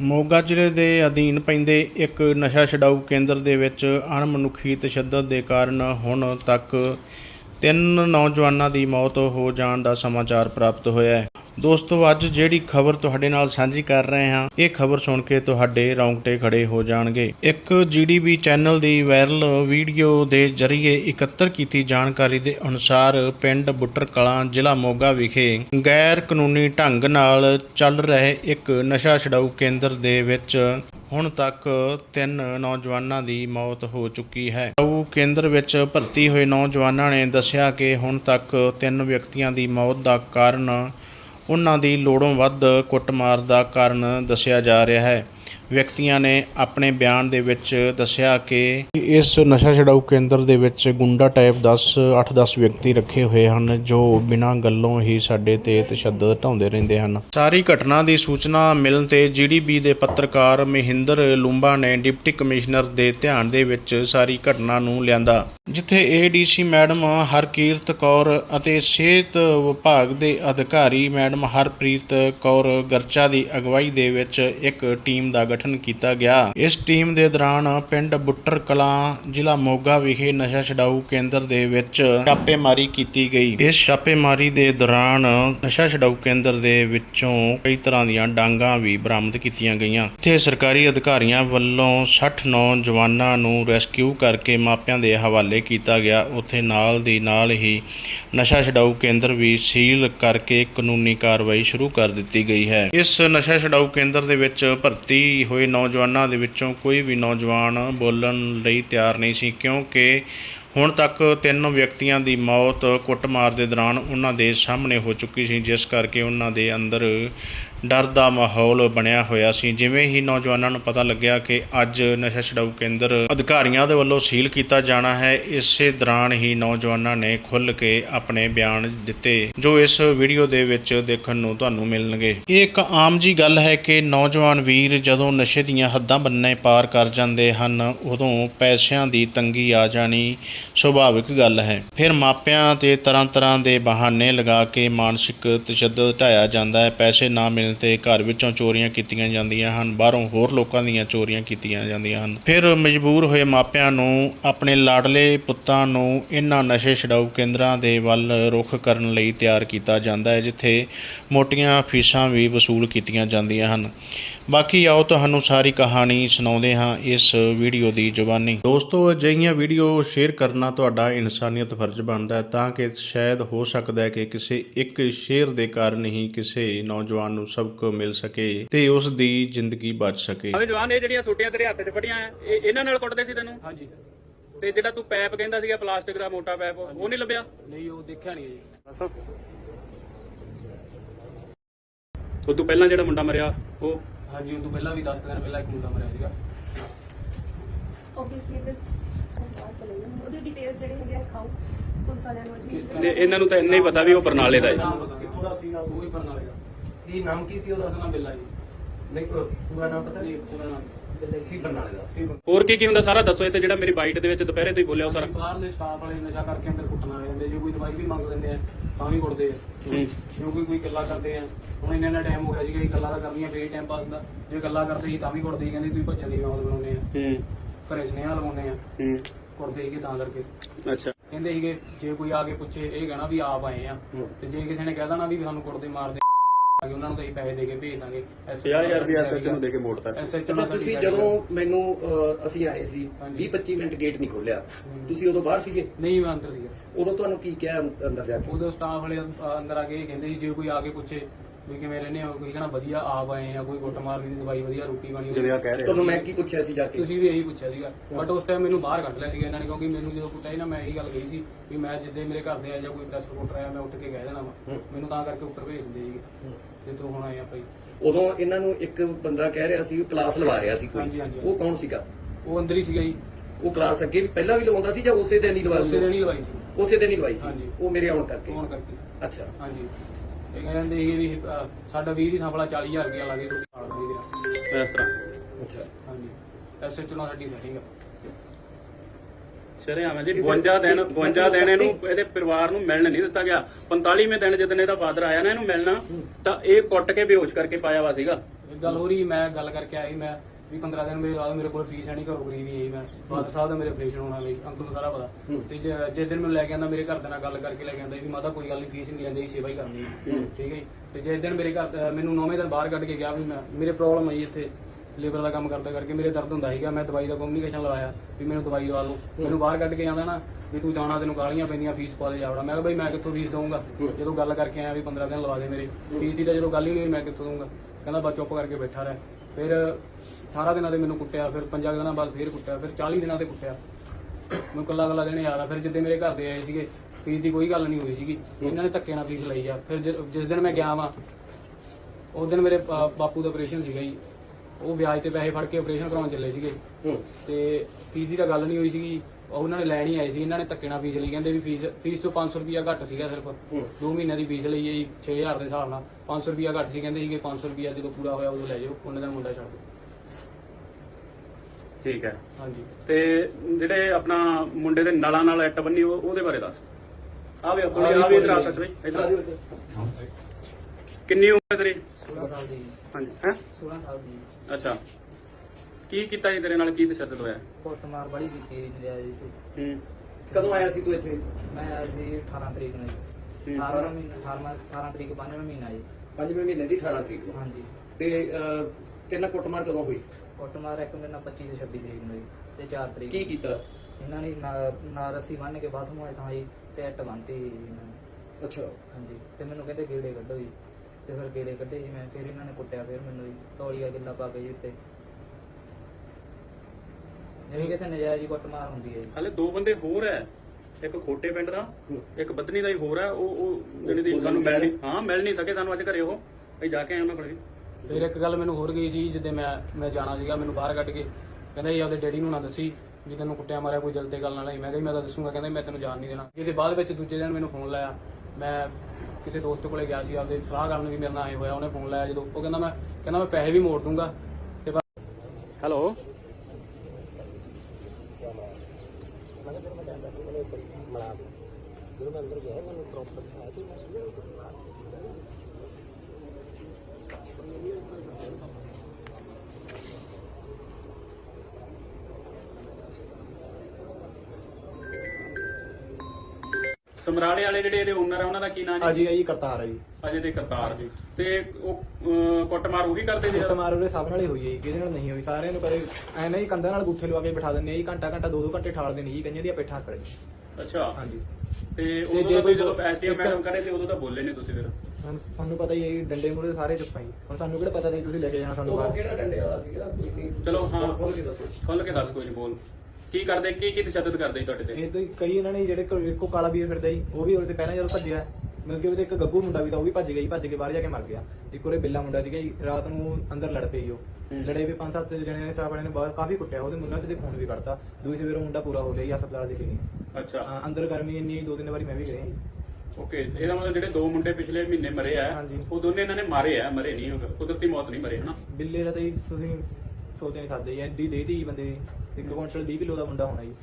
ਮੋਗਾ ਜ਼ਿਲ੍ਹੇ ਦੇ ਅਧੀਨ ਪੈਂਦੇ ਇੱਕ ਨਸ਼ਾ ਛਡਾਊ ਕੇਂਦਰ ਦੇ ਵਿੱਚ ਅਣਮਨੁੱਖੀ ਤਸ਼ੱਦਦ ਦੇ ਕਾਰਨ ਹੁਣ ਤੱਕ ਤਿੰਨ ਨੌਜਵਾਨਾਂ ਦੀ ਮੌਤ ਹੋ ਜਾਣ ਦਾ ਸਮਾਚਾਰ ਪ੍ਰਾਪਤ ਹੋਇਆ ਹੈ। ਦੋਸਤੋ, ਅੱਜ ਜਿਹੜੀ ਖਬਰ ਤੁਹਾਡੇ ਨਾਲ ਸਾਂਝੀ ਕਰ ਰਹੇ ਹਾਂ, ਇਹ ਖਬਰ ਸੁਣ ਕੇ ਤੁਹਾਡੇ ਰੌਂਗਟੇ ਖੜੇ ਹੋ ਜਾਣਗੇ। ਇੱਕ ਜੀਡੀਬੀ ਚੈਨਲ ਦੀ ਵਾਇਰਲ ਵੀਡੀਓ ਦੇ ਜ਼ਰੀਏ ਇਕੱਤਰ ਕੀਤੀ ਜਾਣਕਾਰੀ ਦੇ ਅਨੁਸਾਰ ਪਿੰਡ ਬੁੱਟਰ ਕਲਾਂ ਜ਼ਿਲ੍ਹਾ ਮੋਗਾ ਵਿਖੇ ਗੈਰ ਕਾਨੂੰਨੀ ਢੰਗ ਨਾਲ ਚੱਲ ਰਹੇ ਇੱਕ ਨਸ਼ਾ ਛਡਾਊ ਕੇਂਦਰ ਦੇ ਵਿੱਚ ਹੁਣ ਤੱਕ ਤਿੰਨ ਨੌਜਵਾਨਾਂ ਦੀ ਮੌਤ ਹੋ ਚੁੱਕੀ ਹੈ। ਉਹ ਕੇਂਦਰ ਵਿੱਚ ਭਰਤੀ ਹੋਏ ਨੌਜਵਾਨਾਂ ਨੇ ਦੱਸਿਆ ਕਿ ਹੁਣ ਤੱਕ ਤਿੰਨ ਵਿਅਕਤੀਆਂ ਦੀ ਮੌਤ ਦਾ ਕਾਰਨ ਉਹਨਾਂ ਦੀ ਲੋੜੋਂ ਵੱਧ ਕੁੱਟਮਾਰ ਦਾ ਕਾਰਨ ਦੱਸਿਆ ਜਾ ਰਿਹਾ ਹੈ। ਵਿਅਕਤੀਆਂ ਨੇ ਆਪਣੇ ਬਿਆਨ ਦੇ ਵਿੱਚ ਦੱਸਿਆ ਕਿ ਇਸ ਨਸ਼ਾ ਛਡਾਊ ਕੇਂਦਰ ਦੇ ਵਿੱਚ ਗੁੰਡਾ ਟਾਈਪ 10 8-10 ਵਿਅਕਤੀ ਰੱਖੇ ਹੋਏ ਹਨ, ਜੋ ਬਿਨਾਂ ਗੱਲੋਂ ਹੀ ਸਾਡੇ ਤੇ ਤਸ਼ੱਦਦ ਢਾਉਂਦੇ ਰਹਿੰਦੇ ਹਨ। ਸਾਰੀ ਘਟਨਾ ਦੀ ਸੂਚਨਾ ਮਿਲਣ ਤੇ ਜੀਡੀਬੀ ਦੇ ਪੱਤਰਕਾਰ ਮਹਿੰਦਰ ਲੂੰਬਾ ਨੇ ਡਿਪਟੀ ਕਮਿਸ਼ਨਰ ਦੇ ਧਿਆਨ ਦੇ ਵਿੱਚ ਸਾਰੀ ਘਟਨਾ ਨੂੰ ਲਿਆਂਦਾ। ਜਿੱਥੇ ਏਡੀਸੀ ਮੈਡਮ ਹਰਕੀਰਤ ਕੌਰ ਅਤੇ ਸਿਹਤ ਵਿਭਾਗ ਦੇ ਅਧਿਕਾਰੀ ਮੈਡਮ ਹਰਪ੍ਰੀਤ ਕੌਰ ਗਰਚਾ ਦੀ ਅਗਵਾਈ ਦੇ ਵਿੱਚ ਇੱਕ ਟੀਮ ਦਾ ਗਠਨ ਕੀਤਾ ਗਿਆ। ਇਸ ਟੀਮ ਦੇ ਦੌਰਾਨ ਪਿੰਡ ਬੁੱਟਰ ਕਲਾਂ, ਜ਼ਿਲ੍ਹਾ ਮੋਗਾ ਵਿਖੇ ਨਸ਼ਾ ਛਡਾਊ ਕੇਂਦਰ ਦੇ ਵਿੱਚ ਛਾਪੇਮਾਰੀ ਕੀਤੀ ਗਈ। ਇਸ ਛਾਪੇਮਾਰੀ ਦੇ ਦੌਰਾਨ ਨਸ਼ਾ ਛਡਾਊ ਕੇਂਦਰ ਦੇ ਵਿੱਚੋਂ ਕਈ ਤਰ੍ਹਾਂ ਦੀਆਂ ਡਾਂਗਾਂ ਵੀ ਬਰਾਮਦ ਕੀਤੀਆਂ ਗਈਆਂ। ਇੱਥੇ ਸਰਕਾਰੀ ਅਧਿਕਾਰੀਆਂ ਵੱਲੋਂ 60 ਨੌਜਵਾਨਾਂ ਨੂੰ ਰੈਸਕਿਊ ਕਰਕੇ ਮਾਪਿਆਂ ਦੇ ਹਵਾਲੇ ਕੀਤਾ ਗਿਆ। ਉੱਥੇ ਨਾਲ ਦੀ ਨਾਲ ਹੀ ਨਸ਼ਾ ਛਡਾਊ ਕੇਂਦਰ ਵੀ ਸੀਲ ਕਰਕੇ ਕਾਨੂੰਨੀ ਕਾਰਵਾਈ ਸ਼ੁਰੂ ਕਰ ਦਿੱਤੀ ਗਈ ਹੈ। ਇਸ ਨਸ਼ਾ ਛਡਾਊ ਕੇਂਦਰ ਦੇ ਵਿੱਚ ਭਰਤੀ ਹੋਏ ਨੌਜਵਾਨਾਂ ਦੇ ਵਿੱਚੋਂ ਕੋਈ ਵੀ ਨੌਜਵਾਨ ਬੋਲਣ ਲਈ ਤਿਆਰ ਨਹੀਂ ਸੀ, ਕਿਉਂਕਿ ਹੁਣ ਤੱਕ ਤਿੰਨ ਵਿਅਕਤੀਆਂ ਦੀ ਮੌਤ ਕੁੱਟਮਾਰ ਦੇ ਦੌਰਾਨ ਉਹਨਾਂ ਦੇ ਸਾਹਮਣੇ ਹੋ ਚੁੱਕੀ ਸੀ, ਜਿਸ ਕਰਕੇ ਉਹਨਾਂ ਦੇ ਅੰਦਰ ਡਰ ਦਾ ਮਾਹੌਲ ਬਣਿਆ ਹੋਇਆ ਸੀ। ਜਿਵੇਂ ਹੀ ਨੌਜਵਾਨਾਂ ਨੂੰ ਪਤਾ ਲੱਗਿਆ ਕਿ ਅੱਜ ਨਸ਼ਾ ਛਡਾਊ ਕੇਂਦਰ ਅਧਿਕਾਰੀਆਂ ਦੇ ਵੱਲੋਂ ਸੀਲ ਕੀਤਾ ਜਾਣਾ ਹੈ, ਇਸੇ ਦੌਰਾਨ ਹੀ ਨੌਜਵਾਨਾਂ ਨੇ ਖੁੱਲ੍ਹ ਕੇ ਆਪਣੇ ਬਿਆਨ ਦਿੱਤੇ, ਜੋ ਇਸ ਵੀਡੀਓ ਦੇ ਵਿੱਚ ਦੇਖਣ ਨੂੰ ਤੁਹਾਨੂੰ ਮਿਲਣਗੇ। ਇਹ ਇੱਕ ਆਮ ਜੀ ਗੱਲ ਹੈ ਕਿ ਨੌਜਵਾਨ ਵੀਰ ਜਦੋਂ ਨਸ਼ੇ ਦੀਆਂ ਹੱਦਾਂ ਬੰਨੇ ਪਾਰ ਕਰ ਜਾਂਦੇ ਹਨ, ਉਦੋਂ ਪੈਸਿਆਂ ਦੀ ਤੰਗੀ ਆ ਜਾਣੀ ਸੁਭਾਵਿਕ ਗੱਲ ਹੈ। ਫਿਰ ਮਾਪਿਆਂ ਤੇ ਤਰ੍ਹਾਂ ਤਰ੍ਹਾਂ ਦੇ ਬਹਾਨੇ ਲਗਾ ਕੇ ਮਾਨਸਿਕ ਤਸ਼ੱਦਦ ਢਾਇਆ ਜਾਂਦਾ ਹੈ। ਪੈਸੇ ਨਾ ਮਿਲਣ ਤੇ ਘਰ ਵਿੱਚੋਂ ਚੋਰੀਆਂ ਕੀਤੀਆਂ ਜਾਂਦੀਆਂ ਹਨ, ਬਾਹਰੋਂ ਹੋਰ ਲੋਕਾਂ ਦੀਆਂ ਚੋਰੀਆਂ ਕੀਤੀਆਂ ਜਾਂਦੀਆਂ ਹਨ। ਫਿਰ ਮਜਬੂਰ ਹੋਏ ਮਾਪਿਆਂ ਨੂੰ, ਆਪਣੇ ਲਾਡਲੇ ਪੁੱਤਾਂ ਨੂੰ ਇਹਨਾਂ ਨਸ਼ੇ ਛਡਾਊ ਕੇਂਦਰਾਂ ਦੇ ਵੱਲ ਰੁਖ ਕਰਨ ਲਈ ਤਿਆਰ ਕੀਤਾ ਜਾਂਦਾ ਹੈ, ਜਿੱਥੇ ਮੋਟੀਆਂ ਫੀਸਾਂ ਵੀ ਵਸੂਲ ਕੀਤੀਆਂ ਜਾਂਦੀਆਂ ਹਨ। ਬਾਕੀ ਆਓ ਤੁਹਾਨੂੰ ਸਾਰੀ ਕਹਾਣੀ ਸੁਣਾਉਂਦੇ ਹਾਂ ਇਸ ਵੀਡੀਓ ਦੀ ਜ਼ੁਬਾਨੀ। ਦੋਸਤੋ ਅਜਿਹੀਆਂ ਵੀਡੀਓ ਸ਼ੇਅਰ ਕਰਨਾ ਤੁਹਾਡਾ ਇਨਸਾਨੀਅਤ ਫਰਜ਼ ਬਣਦਾ ਹੈ ਤਾਂ ਕਿ ਸ਼ਾਇਦ ਹੋ ਸਕਦਾ ਹੈ ਕਿ ਕਿਸੇ ਇੱਕ ਸ਼ੇਅਰ ਦੇ ਕਾਰਨ ਹੀ ਕਿਸੇ ਨੌਜਵਾਨ ਨੂੰ ਸਬਕ ਮਿਲ ਸਕੇ ਤੇ ਉਸ ਦੀ ਜ਼ਿੰਦਗੀ ਬਚ ਸਕੇ। ਜਵਾਨ ਇਹ ਜਿਹੜੀਆਂ ਸੋਟੀਆਂ ਤੇਰੇ ਹੱਥ 'ਚ ਫੜੀਆਂ ਆ ਇਹ ਇਹਨਾਂ ਨਾਲ ਕੁੱਟਦੇ ਸੀ ਤੈਨੂੰ? ਹਾਂਜੀ। ਤੇ ਜਿਹੜਾ ਤੂੰ ਪੈਪ ਕਹਿੰਦਾ ਸੀਗਾ ਪਲਾਸਟਿਕ ਦਾ ਮੋਟਾ ਪੈਪ ਉਹ ਨਹੀਂ ਲੱਭਿਆ? ਨਹੀਂ ਉਹ ਦੇਖਿਆ ਨਹੀਂ ਜੀ ਦੱਸੋ। ਉਹ ਤੋਂ ਪਹਿਲਾਂ ਜਿਹੜਾ ਮੁੰਡਾ ਮਰਿਆ ਉਹ ਹਾਂਜੀ ਉਹ ਤੋਂ ਪਹਿਲਾਂ ਵੀ 10 ਦਿਨ ਪਹਿਲਾਂ ਇੱਕ ਮੁੰਡਾ ਮਰਿਆ ਸੀਗਾ। ਆਬਵੀਅਸਲੀ ਤੇ ਚਲੇ ਗਏ ਉਹਦੀ ਡਿਟੇਲਸ ਜਿਹੜੇ ਹੈਗੇ ਆ ਖਾਓ ਪੁਲਿਸ ਵਾਲਿਆਂ ਨੂੰ at least ਤੇ ਇਹਨਾਂ ਨੂੰ ਤਾਂ ਇੰਨਾ ਹੀ ਪਤਾ ਵੀ ਉਹ ਬਰਨਾਲੇ ਦਾ ਹੈ। ਨਾਮ ਪਤਾ ਕਿੱਥੋਂ ਦਾ ਸੀਗਾ ਉਹ? ਹੀ ਬਰਨਾਲੇ ਦਾ। ਇਹ ਨਾਮ ਕੀ ਸੀ ਉਹਦਾ? ਉਹਦਾ ਨਾਮ ਬਿੱਲਾ ਜੀ। ਨਹੀਂ ਪੂਰਾ ਨਾਮ ਪਤਾ ਨਹੀਂ ਪੂਰਾ ਨਾਮ। ਸੀ ਬਰਨਾਲੇ ਦਾ ਸੀ ਹੋਰ ਕੀ ਕੀ ਹੁੰਦਾ? ਸਾਰਾ ਦੱਸੋ ਇਹ ਤੇ ਜਿਹੜਾ ਮੇਰੀ ਬਾਈਟ ਦੇ ਵਿੱਚ ਦੁਪਹਿਰੇ ਤੋਂ ਹੀ ਬੋਲਿਆ ਉਹ ਸਾਰਾ। ਬਾਹਰਲੇ ਸਟਾਫ ਵਾਲੇ ਨਸ਼ਾ ਕਰਕੇ ਅੰਦਰ ਕੁੱਟਣ ਆ ਜਾਂਦੇ ਜੇ ਕੋਈ ਦਵਾਈ ਵੀ ਮੰਗ ਲੈਂਦੇ ਆ ਤਾਂ ਵੀ ਕੁੱਟਦੇ ਆ। ਜੋ ਕੋਈ ਕੋਈ ਗੱਲਾਂ ਕਰਦੇ ਆ ਹੁਣ ਇੰਨਾ ਇੰਨਾ ਟਾਈਮ ਹੋ ਗਿਆ ਸੀਗਾ ਇਹ ਗੱਲਾਂ ਤਾਂ ਕਰਨੀਆਂ ਫੇਰ ਟਾਈਮ ਪਾਸ ਹੁੰਦਾ। ਜੇ ਗੱਲਾਂ ਕਰਦੇ ਸੀ ਤਾਂ ਵੀ ਕੁੱਟਦੇ ਸੀ ਕਹਿੰਦੇ ਤੁਸੀਂ ਭੱਜਣ ਦੀ ਮਾਹੌਲ ਬਣਾਉਂਦੇ ਆ। ਹੂੰ। ਘਰੇ ਸੁਨੇਹਾ ਲਗਾਉਂਦੇ ਆ। ਹੂੰ। ਕੁੱਟਦੇ ਸੀਗੇ ਤਾਂ ਕਰਕੇ। ਅੱਛਾ। ਕਹਿੰਦੇ ਸੀਗੇ ਜੇ ਕੋਈ ਆ ਕੇ ਪੁੱਛੇ ਇਹ ਕਹਿਣਾ ਵੀ ਆਪ ਆਏ ਆ। ਤੇ ਜੇ ਕਿਸੇ ਨੇ ਕਹਿ ਦੇਣਾ ਵੀ ਸਾਨੂੰ ਕੁੱਟਦੇ ਮਾਰਦੇ। ਆ ਉਹਨਾਂ ਨੂੰ ਤਾਂ ਅਸੀਂ ਪੈਸੇ ਦੇ ਕੇ ਭੇਜ ਦਾਂਗੇ। 50000 ਰੁਪਏ ਐਸਐਚ ਨੂੰ ਦੇ ਕੇ ਮੋੜਤਾ ਐਸਐਚ ਅੱਛਾ ਤੁਸੀਂ ਜਦੋਂ ਮੈਨੂੰ ਅਹ, ਅਸੀਂ ਆਏ ਸੀ 20 25 ਮਿੰਟ ਗੇਟ ਨਹੀਂ ਖੋਲਿਆ ਤੁਸੀਂ ਉਦੋਂ ਬਾਹਰ ਸੀਗੇ? ਨਹੀਂ ਮੈਂ ਅੰਦਰ ਸੀਗਾ। ਉਦੋਂ ਤੁਹਾਨੂੰ ਕੀ ਕਿਹਾ ਅੰਦਰ ਜਾ ਕੇ? ਉਦੋਂ ਸਟਾਫ ਵਾਲੇ ਅ- ਅੰਦਰ ਆ ਕੇ ਇਹ ਕਹਿੰਦੇ ਸੀ ਜੇ ਕੋਈ ਆ ਕੇ ਪੁੱਛੇ ਵੀ ਕਿਵੇਂ ਰਹਿੰਦੇ ਹੋ? ਕੋਈ ਕਹਿਣਾ ਵਧੀਆ ਆਪ ਆਏ ਆ ਕੋਈ ਗੁੱਟ ਮਾਰ ਦੀ ਦਵਾਈ ਵਧੀਆ ਰੋਟੀ ਪਾਣੀ ਜਿਵੇਂ ਕਹਿ ਤੁਹਾਨੂੰ ਮੈਂ ਕੀ ਪੁੱਛਿਆ ਸੀ ਜਾ ਕੇ? ਤੁਸੀਂ ਵੀ ਇਹੀ ਪੁੱਛਿਆ ਸੀਗਾ। ਬਟ ਉਸ ਟਾਈਮ ਮੈਨੂੰ ਬਾਹਰ ਕੱਢ ਲਿਆ ਸੀਗਾ ਇਹਨਾਂ ਨੇ ਕਿਉਂਕਿ ਮੈਨੂੰ ਜਦੋਂ ਕੁੱਟਿਆ ਸੀ ਨਾ ਮੈਂ ਇਹੀ ਗੱਲ ਕਹੀ ਸੀ ਵੀ ਮੈਂ ਜਿੱਦੇ ਮੇਰੇ ਘਰ ਦੇ ਆ ਜਾਂ ਕੋਈ ਪ੍ਰੈਸ ਰਿਪੋਰਟਰ ਆਇਆ ਮੈਂ ਉੱਠ ਕੇ ਕਹਿ ਦੇਣਾ ਵਾ। ਮੈਨੂੰ ਤਾਂ ਕਰਕੇ ਉੱਪਰ ਭੇਜ ਦਿੰਦੇ ਸੀਗੇ। ਜੇ ਤੂੰ ਹੁਣ ਆਇਆ ਭਾਈ। ਉਦੋਂ ਇਹਨਾਂ ਨੂੰ ਇੱਕ ਬੰਦਾ ਕਹਿ ਰਿਹਾ ਸੀ ਕਲਾਸ ਲਵਾ ਰਿਹਾ ਸੀ ਕੋਈ। ਉਹ ਕੌਣ ਸੀਗਾ? ਉਹ ਅੰਦਰ ਹੀ ਸੀਗਾ ਜੀ। ਉਹ ਕਲਾਸ ਅੱਗੇ ਵੀ ਪਹਿਲਾਂ ਵੀ ਲਵਾਉਂਦਾ ਸੀ ਜਾਂ ਉਸੇ ਦਿਨ ਹੀ ਲਵਾ ਉਸੇ ਦਿਨ ਹੀ ਲਵਾਈ ਸੀ। ਉਸੇ ਦਿਨ ਹੀ ਲਵਾਈ ਸੀ? ਹਾਂਜੀ। ਉਹ ਮੇਰੇ ਆਉਣ ਕਰਕੇ? ਫੋਨ ਕਰਕੇ। ਅੱਛਾ। ਹਾਂਜੀ। ਇਹ ਕਹਿੰਦੇ ਸੀਗੇ ਵੀ ਸਾਡਾ 20 ਦੀ ਥਾਂ ਭਲਾ 40000 ਰੁਪਇਆ ਲੱਗੇ ਤੁਸੀਂ ਨਾਲ ਦੇ ਦੇਣਾ ਇਸ ਤਰ੍ਹਾਂ? ਅੱਛਾ। ਹਾਂਜੀ। ਐਸਐਚ ਨਾਲ ਸਾਡੀ ਸੈਟਿੰਗ ਆ। ਸ਼ਰੇਆਮ ਹੈ ਜੀ 52 ਦਿਨ 52 ਦਿਨ ਇਹਨੂੰ ਇਹਦੇ ਪਰਿਵਾਰ ਨੂੰ ਮਿਲਣ ਨਹੀਂ ਦਿੱਤਾ ਗਿਆ। 45ਵੇਂ ਦਿਨ ਜਦੋਂ ਇਹਦਾ ਫਾਦਰ ਆਇਆ ਨਾ ਇਹਨੂੰ ਮਿਲਣਾ ਤਾਂ ਇਹ ਕੁੱਟ ਕੇ ਬੇਹੋਸ਼ ਕਰਕੇ ਪਾਇਆ ਵਾ ਸੀਗਾ। ਗੱਲ ਹੋ ਰਹੀ ਮੈਂ ਗੱਲ ਕਰਕੇ ਆਇਆ ਸੀ ਮੈਂ ਵੀ 15 ਦਿਨ ਮੇਰੇ ਬਾਅਦ ਮੇਰੇ ਕੋਲ ਫੀਸ ਹੈ ਨਹੀਂ ਘਰੋਂ ਗਰੀਬੀ ਹੈ ਮੈਂ। ਫਾਦਰ ਸਾਹਿਬ ਦਾ ਮੇਰੇ ਆਪਰੇਸ਼ਨ ਹੋਣਾ ਲਈ ਅੰਕਲ ਨੂੰ ਸਾਰਾ ਪਤਾ। ਤੇ ਜੇ ਜਿਸ ਦਿਨ ਮੈਨੂੰ ਲੈ ਕੇ ਆਂਦਾ ਮੇਰੇ ਘਰ ਦੇ ਨਾਲ ਗੱਲ ਕਰਕੇ ਲੈ ਕੇ ਆਂਦਾ ਵੀ ਮਾਤਾ ਕੋਈ ਗੱਲ ਨਹੀਂ ਫੀਸ ਨਹੀਂ ਲੈਂਦੇ ਸੇਵਾ ਹੀ ਕਰਨੀ ਹੈ। ਠੀਕ ਹੈ ਜੀ? ਤੇ ਜਿਸ ਦਿਨ ਮੇਰੇ ਘਰ ਦਾ- ਮੈਨੂੰ 9ਵੇਂ ਦਿਨ ਬਾਹਰ ਕੱਢ ਕੇ ਗਿਆ ਵੀ ਮੈਂ ਮੇਰੇ ਪ੍ਰੋਬਲਮ ਆਈ ਇੱਥੇ। ਲੇਬਰ ਦਾ ਕੰਮ ਕਰਦਾ ਕਰਕੇ ਮੇਰੇ ਦਰਦ ਹੁੰਦਾ ਸੀਗਾ ਮੈਂ ਦਵਾਈ ਦਾ ਕਮਿਊਨੀਕੇਸ਼ਨ ਲਵਾਇਆ ਵੀ ਮੈਨੂੰ ਦਵਾਈ ਦਵਾ ਲਓ। ਮੈਨੂੰ ਬਾਹਰ ਕੱਢ ਕੇ ਜਾਂਦਾ ਨਾ ਵੀ ਤੂੰ ਜਾਣਾ ਤੈਨੂੰ ਗਾਲੀਆਂ ਪੈਂਦੀਆਂ ਫੀਸ ਪਾ ਦੇ ਜਾਵੜਾ। ਮੈਂ ਕਿਹਾ ਬਈ ਮੈਂ ਕਿੱਥੋਂ ਫੀਸ ਦਊਂਗਾ? ਜਦੋਂ ਗੱਲ ਕਰਕੇ ਆਇਆ ਵੀ 15 ਦਿਨ ਲਵਾ ਦੇ ਮੇਰੇ। ਫੀਸ ਦੀ ਤਾਂ ਜਦੋਂ ਗੱਲ ਹੀ ਨਹੀਂ ਹੋਈ ਮੈਂ ਕਿੱਥੋਂ ਦਊਂਗਾ? ਕਹਿੰਦਾ ਬਾ ਚੁੱਪ ਕਰਕੇ ਬੈਠਾ ਰਹਿ। ਫਿਰ 18 ਦਿਨਾਂ ਦੇ ਮੈਨੂੰ ਕੁੱਟਿਆ ਫਿਰ 5 ਦਿਨਾਂ ਬਾਅਦ ਫਿਰ ਕੁੱਟਿਆ ਫਿਰ 40 ਦਿਨਾਂ ਤੇ ਕੁੱਟਿਆ। ਮੈਨੂੰ ਕੱਲਾ ਕੱਲਾ ਦਿਨ ਯਾਦ ਆ ਫਿਰ ਜਿੱਦੇ ਮੇਰੇ ਘਰ ਦੇ ਆਏ ਸੀਗੇ ਫੀਸ ਦੀ ਕੋਈ ਗੱਲ ਨਹੀਂ ਹੋਈ ਸੀਗੀ। ਇਹਨਾਂ ਨੇ ਧੱਕੇ ਨਾਲ ਫੀਸ ਲਈ ਆ। ਫਿਰ ਜਿ- ਜਿਸ ਦਿਨ ਮੈਂ ਗਿਆ ਵਾਂ ਉਸ ਦਿਨ ਮੇਰੇ ਪਾ- ਬਾਪੂ ਦਾ ਆਪਰੇਸ਼ਨ ਸੀਗਾ ਜੀ। ਉਹ ਵਿਆਜ ਤੇ ਪੈਸੇ ਫੜ ਕੇ ਆਪਰੇਸ਼ਨ ਕਰਾਉਣ ਚੱਲੇ ਸੀਗੇ। ਹੂੰ। ਤੇ ਫੀਸ ਦੀ ਤਾਂ ਗੱਲ ਨਹੀਂ ਹੋਈ ਸੀਗੀ। ਉਹ ਉਹਨਾਂ ਨੇ ਲੈਣ ਹੀ ਆਏ ਸੀ। ਇਹਨਾਂ ਨੇ ਧੱਕੇ ਨਾਲ ਫੀਸ ਲਈ। ਕਹਿੰਦੇ ਵੀ ਫੀਸ ਫੀਸ ਤੋਂ 500 ਰੁਪਿਆ ਘੱਟ ਸੀਗਾ ਸਿਰਫ। ਹੂੰ। 2 ਮਹੀਨਿਆਂ ਦੀ ਫੀਸ ਲਈ ਹੈ ਜੀ 6000 ਦੇ ਹਿਸਾਬ ਨਾਲ। 500 ਰੁਪਿਆ ਘੱਟ ਸੀ। ਕਹਿੰਦੇ ਸੀਗੇ 500 ਰੁਪਿਆ ਜਦੋਂ ਪੂਰਾ ਹੋਇਆ ਉਦੋਂ ਲੈ ਜਾਓ ਉਹਨਾਂ ਦਾ ਮੁੰਡਾ ਛੱਡ ਦਿਓ ਠੀਕ ਹੈ। ਹਾਂਜੀ। ਤੇ ਜਿਹੜੇ ਆਪਣਾ ਮੁੰਡੇ ਦੇ ਨਲਾਂ ਨਾਲ ਇੱਟ ਬੰਨੀ ਉਹ- ਉਹਦੇ ਬਾਰੇ ਦੱਸ। ਆ ਵੀ ਆਪਣੀ ਆ ਵੀ ਇਧਰ ਆ ਸੱਚ ਬਈ ਇਧਰ ਕਿੰਨੀ ਉਮਰ ਹੈ ਤੇਰੀ? 16 ਸਾਲ ਦੀ। ਹਾਂਜੀ ਹੈ? 16 ਸਾਲ ਦੀ। ਅੱਛਾ। ਕੀ ਕੀਤਾ ਜੀ ਤੇਰੇ ਨਾਲ? ਕੀ ਤਸ਼ੱਦਦ ਹੋਇਆ? ਕੁੱਟਮਾਰ ਬੜੀ ਕੀਤੀ ਨਜਾਇਜ਼ ਤੇ। ਹੂੰ। ਕਦੋਂ ਆਇਆ ਸੀ ਤੂੰ ਇੱਥੇ? ਮੈਂ ਆਇਆ ਸੀ 18 ਤਰੀਕ ਨੂੰ ਜੀ। ਹੂੰ। 18 ਮਹੀਨਾ 18 18 ਤਰੀਕ 12 ਮਹੀਨਾ ਜੀ। ਪੰਜਵੇਂ ਮਹੀਨੇ ਦੀ 18 ਤਰੀਕ ਨੂੰ। ਹਾਂਜੀ। ਤੇ ਅਹ, ਤੇਰੇ ਨਾਲ ਕੁੱਟਮਾਰ ਕਦੋਂ ਹੋਈ? ਕੁੱਟਮਾਰ ਇੱਕ ਮਹੀਨਾ 25 ਤੇ 26 ਤਰੀਕ ਨੂੰ ਜੀ ਤੇ 4 ਤਰੀਕ ਕੀ ਕੀਤਾ? ਇਹਨਾਂ ਨੇ ਨਾ ਨਾ ਰੱਸੀ ਬੰਨ ਕੇ ਬਾਥਰੂਮ ਵਾਲੇ ਥਾਂ ਜੀ ਤੇ ਇੱਟ ਬੰਨਤੀ ਜੀ ਇਹਨਾਂ ਨੇ। ਅੱਛਾ। ਹਾਂਜੀ ਤੇ ਮੈਨੂੰ ਕਹਿੰਦੇ ਗੇੜੇ ਕੱਢੋ ਜੀ। ਤੇ ਫਿਰ ਗੇੜੇ ਕੱਢੇ ਜੀ ਮੈਂ ਫਿਰ ਇਹਨਾਂ ਨੇ ਕੁੱਟਿਆ ਫਿਰ ਮੈਨੂੰ ਜੀ। ਤੌਲੀਆ ਗਿੱਲਾ ਪਾ ਕੇ ਜੀ ਉੱਤੇ। ਜਿਵੇਂ ਕਿਤੇ ਨਜਾਇਜ਼ ਹੀ ਕੁੱਟਮਾਰ ਹੁੰਦੀ ਹੈ ਜੀ। ਹਲੇ ਦੋ ਬੰਦੇ ਹੋਰ ਹੈ। ਇੱਕ ਖੋਟੇ ਪਿੰਡ ਦਾ। ਇੱਕ ਬੱਦਨੀ ਦਾ ਹੀ ਹੋਰ ਹੈ। ਉਹ ਉਹ ਜਿਹੜੀ ਦੀ ਸਾਨੂੰ ਮਿਲ ਨਹੀਂ ਹਾਂ ਮਿਲ ਨਹੀਂ ਸਕੇ ਸਾਨੂੰ ਅੱਜ ਘਰੇ ਉਹ। ਅਸੀਂ ਜਾ ਕੇ ਆਏ ਉਹਨਾਂ ਕੋਲ ਜੀ। ਫਿਰ ਇੱਕ ਗੱਲ ਮੈਨੂੰ ਹੋਰ ਗਈ ਸੀ, ਜਿੱਦੇ ਮੈਂ ਮੈਂ ਜਾਣਾ ਸੀਗਾ, ਮੈਨੂੰ ਬਾਹਰ ਕੱਢ ਕੇ। ਕਹਿੰਦਾ ਜੀ, ਆਪਦੇ ਡੈਡੀ ਨੂੰ ਨਾ ਦੱਸੀ, ਵੀ ਤੈਨੂੰ ਕੁੱਟਿਆ ਮਾਰਿਆ, ਕੋਈ ਦਿਲ ਤੇ ਗੱਲ ਨਾ ਲਈ। ਮੈਂ ਕਿਹਾ ਜੀ, ਮੈਂ ਤਾਂ ਦੱਸੂਗਾ, ਕਹਿੰਦਾ ਮੈਂ ਤੈਨੂੰ ਜਾਣ ਨਹੀਂ ਦੇਣਾ। ਇਹਦੇ ਬਾਅਦ ਵਿੱਚ ਦੂਜੇ ਦਿਨ ਮੈਨੂੰ ਫੋਨ ਲਾਇਆ। ਮੈਂ ਕਿਸੇ ਦੋਸਤ ਕੋਲੇ ਗਿਆ ਸੀ, ਆਪਦੇ ਸਲਾਹ ਕਰਨ ਵੀ ਮੇਰੇ ਨਾਲ ਆਏ ਹੋਇਆ, ਉਹਨੇ ਫੋਨ ਲਾਇਆ ਜਦੋਂ। ਉਹ ਕਹਿੰਦਾ ਮੈਂ ਕਹਿੰਦਾ ਮੈਂ ਪੈਸੇ ਵੀ ਮੋੜ ਦੂੰਗਾ। ਤੇ ਹੈਲੋ। ਸਮਰਾਲੇ ਵਾਲੇ ਜਿਹੜੇ ਇਹਦੇ ਓਨਰ ਆ ਉਹਨਾਂ ਦਾ ਕੀ ਨਾਮ ਜੀ? ਅਜੀ ਆਈ ਕਰਤਾਰ ਹੈ ਜੀ। ਅਜੇ ਤੇ ਕਰਤਾਰ ਜੀ। ਤੇ ਉਹ ਅਹ, ਕੁੱਟਮਾਰ ਉਹੀ ਕਰਦੇ ਜੀ? ਕੁੱਟ ਮਾਰ ਉਹਦੇ ਸਭ ਨਾਲ ਹੀ ਹੋਈ ਹੈ ਜੀ ਕਿਹਦੇ ਨਾਲ ਨਹੀਂ ਹੋਈ। ਸਾਰਿਆਂ ਨੂੰ ਕਰੇ ਐ ਨਹੀਂ ਕੰਧਾਂ ਨਾਲ ਗੁੱਠੇ ਲਵਾ ਕੇ ਬਿਠਾ ਦਿੰਦੇ ਆ ਜੀ। ਘੰਟਾ ਘੰਟਾ ਦੋ ਦੋ ਘੰਟੇ ਠਾਲਦੇ ਨੇ ਜੀ ਕਈਆਂ ਦੀਆਂ ਪੇਠਾਂ ਕਰੇ ਅੱਛਾ। ਹਾਂਜੀ। ਤੇ ਉਦੋਂ ਜੇ ਕੋਈ ਜਦੋਂ ਐਸਡੀਐਮ ਮੈਡਮ ਕਰੇ ਤੇ ਉਦੋਂ ਤਾਂ ਬੋਲੇ ਨਹੀਂ ਤੁਸੀਂ ਫਿਰ। ਸਾਨੂੰ ਪਤਾ ਹੀ ਹੈ ਜੀ, ਡੰਡੇ ਮੂਰੇ ਸਾਰੇ ਚੁੱਪਾਂ ਜੀ। ਹੁਣ ਸਾਨੂੰ ਕਿਹੜਾ ਪਤਾ ਨਹੀਂ ਤੁਸੀਂ ਲੈ ਕੇ ਜਾਣਾ ਸਾਨੂੰ ਉਹ ਬਾਹਰ? ਕਿਹੜਾ ਡੰਡੇ ਵਾਲਾ ਸੀਗਾ। ਚਲੋ ਹਾਂ। ਖੋਲ ਕੇ ਦੱਸੋ। ਖੁੱਲ ਕੇ ਦੱਸ ਕੋਈ ਨਹੀਂ ਬੋਲ। ਕੀ ਕਰਦੇ ਕੀ ਕੀ ਤਸ਼ੱਦਦ ਕਰਦੇ ਤੁਹਾਡੇ ਤੇ? ਇਹ ਤੋਂ ਹੀ ਕਈ ਇਹਨਾਂ ਨੇ ਜਿਹੜੇ ਕੋ- ਇੱਕੋ ਕਾਲਾ ਵੀਰ ਫਿਰਦਾ ਜੀ ਉਹ ਵੀ ਉਹਦੇ ਤੇ ਪਹਿਲਾਂ ਜਦੋਂ ਭੱਜਿਆ ਮਿਲ ਕੇ ਉਹਦੇ ਇੱਕ ਗੱਗੂ ਮੁੰਡਾ ਵੀ ਤਾਂ ਉਹ ਵੀ ਭੱਜ ਗਿਆ ਜੀ ਭੱਜ ਕੇ ਬਾਹਰ ਜਾ ਕੇ ਮਰ ਗਿਆ। ਇੱਕ ਉਹਦੇ ਬਿੱਲਾ ਮੁੰਡਾ ਸੀਗਾ ਜੀ ਰਾਤ ਨੂੰ ਅੰਦਰ ਲੜ ਪਈ ਉਹ। ਹੂੰ। ਲੜੇ ਵੀ ਪੰਜ ਸੱਤ ਜਣੇ ਨੇ ਸਟਾਫ ਵਾਲਿਆਂ ਨੇ ਬਾਹਰ ਕਾਫੀ ਕੁੱਟਿਆ ਉਹਦੇ ਮੁੰਡਾ ਤੇ ਖੂਨ ਵੀ ਕੱਢਤਾ। ਦੂਜੀ ਸਵੇਰ ਮੁੰਡਾ ਪੂਰਾ ਹੋ ਲਿਆ ਜੀ ਹਸਪਤਾਲ ਦੇ ਲਈ ਅੱਛਾ। ਹਾਂ, ਅੰਦਰ ਗਰਮੀ ਇੰਨੀ ਦੋ ਤਿੰਨ ਵਾਰੀ ਮੈਂ ਵੀ ਗਿਆ ਜੀ। ਓਕੇ ਇਹਦਾ ਮਤਲਬ ਜਿਹੜੇ ਦੋ ਮੁੰਡੇ ਪਿਛਲੇ ਮਹੀਨੇ ਮਰੇ ਆ ਹਾਂਜੀ। ਉਹ ਦੋਨੇ ਇਹਨਾਂ ਨੇ ਮਾਰੇ ਆ ਮਰੇ ਨਹੀਂ ਕੁਦਰਤੀ ਮੌਤ ਨਹੀਂ ਮਰੇ ਹਨਾ? ਬਿੱਲੇ ਦਾ ਤਾਂ ਜੀ ਤੁਸੀਂ ਸੋਚ ਨਹੀਂ ਸਕਦੇ ਜੀ ਐਡੀ ਦੇ ਦੀ ਬੰਦੇ ਦੀ। ਇੱਕ ਕੁਇੰਟਲ 20 ਕਿਲੋ ਦਾ ਮੁੰਡਾ ਹੋਣਾ ਜੀ।